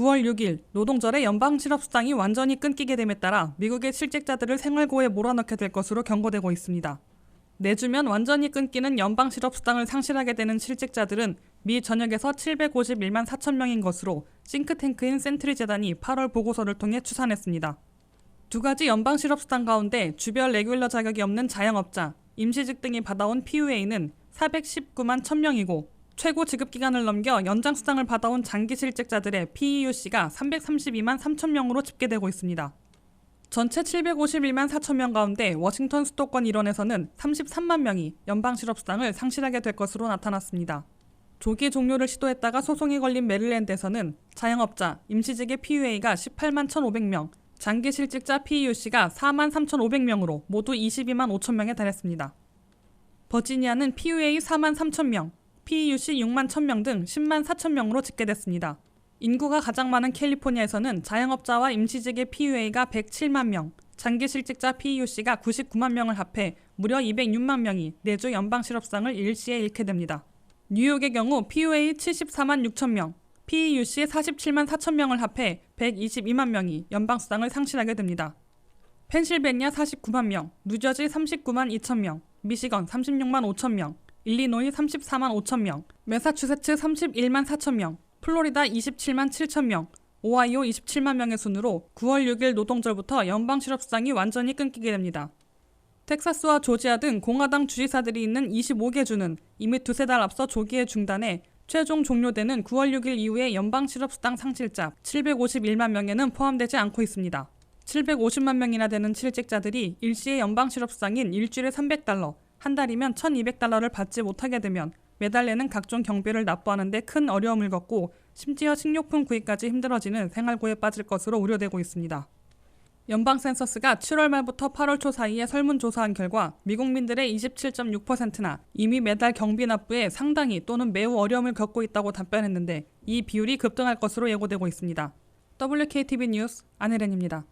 9월 6일 노동절에 연방 실업수당이 완전히 끊기게 됨에 따라 미국의 실직자들을 생활고에 몰아넣게 될 것으로 경고되고 있습니다. 내주면 완전히 끊기는 연방 실업수당을 상실하게 되는 실직자들은 미 전역에서 751만 4천 명인 것으로 싱크탱크인 센트리 재단이 8월 보고서를 통해 추산했습니다. 두 가지 연방 실업수당 가운데 주별 레귤러 자격이 없는 자영업자, 임시직 등이 받아온 PUA는 419만 1000명이고 최고 지급 기간을 넘겨 연장 수당을 받아온 장기 실직자들의 PEUC가 332만 3천 명으로 집계되고 있습니다. 전체 751만 4천 명 가운데 워싱턴 수도권 일원에서는 33만 명이 연방 실업수당을 상실하게 될 것으로 나타났습니다. 조기 종료를 시도했다가 소송이 걸린 메릴랜드에서는 자영업자, 임시직의 PUA가 18만 1,500명, 장기 실직자 PEUC가 4만 3,500명으로 모두 22만 5천 명에 달했습니다. 버지니아는 PUA 4만 3천 명, PEUC 6만 1,000명 등 10만 4천 명으로 집계됐습니다. 인구가 가장 많은 캘리포니아에서는 자영업자와 임시직의 PUA가 107만 명, 장기 실직자 PEUC가 99만 명을 합해 무려 206만 명이 내주 연방 실업상을 일시에 잃게 됩니다. 뉴욕의 경우 PUA 74만 6천 명, PEUC 47만 4천 명을 합해 122만 명이 연방 수당을 상실하게 됩니다. 펜실베니아 49만 명, 뉴저지 39만 2천 명, 미시건 36만 5천 명, 일리노이 34만 5천 명, 매사추세츠 31만 4천 명, 플로리다 27만 7천 명, 오하이오 27만 명의 순으로 9월 6일 노동절부터 연방 실업수당이 완전히 끊기게 됩니다. 텍사스와 조지아 등 공화당 주지사들이 있는 25개 주는 이미 두세 달 앞서 조기에 중단해 최종 종료되는 9월 6일 이후의 연방 실업수당 상실자 751만 명에는 포함되지 않고 있습니다. 750만 명이나 되는 실직자들이 일시의 연방 실업수당인 일주일에 300달러, 한 달이면 1200달러를 받지 못하게 되면 매달 내는 각종 경비를 납부하는 데 큰 어려움을 겪고 심지어 식료품 구입까지 힘들어지는 생활고에 빠질 것으로 우려되고 있습니다. 연방 센서스가 7월 말부터 8월 초 사이에 설문조사한 결과 미국민들의 27.6%나 이미 매달 경비 납부에 상당히 또는 매우 어려움을 겪고 있다고 답변했는데 이 비율이 급등할 것으로 예고되고 있습니다. WKTV 뉴스 안혜련입니다.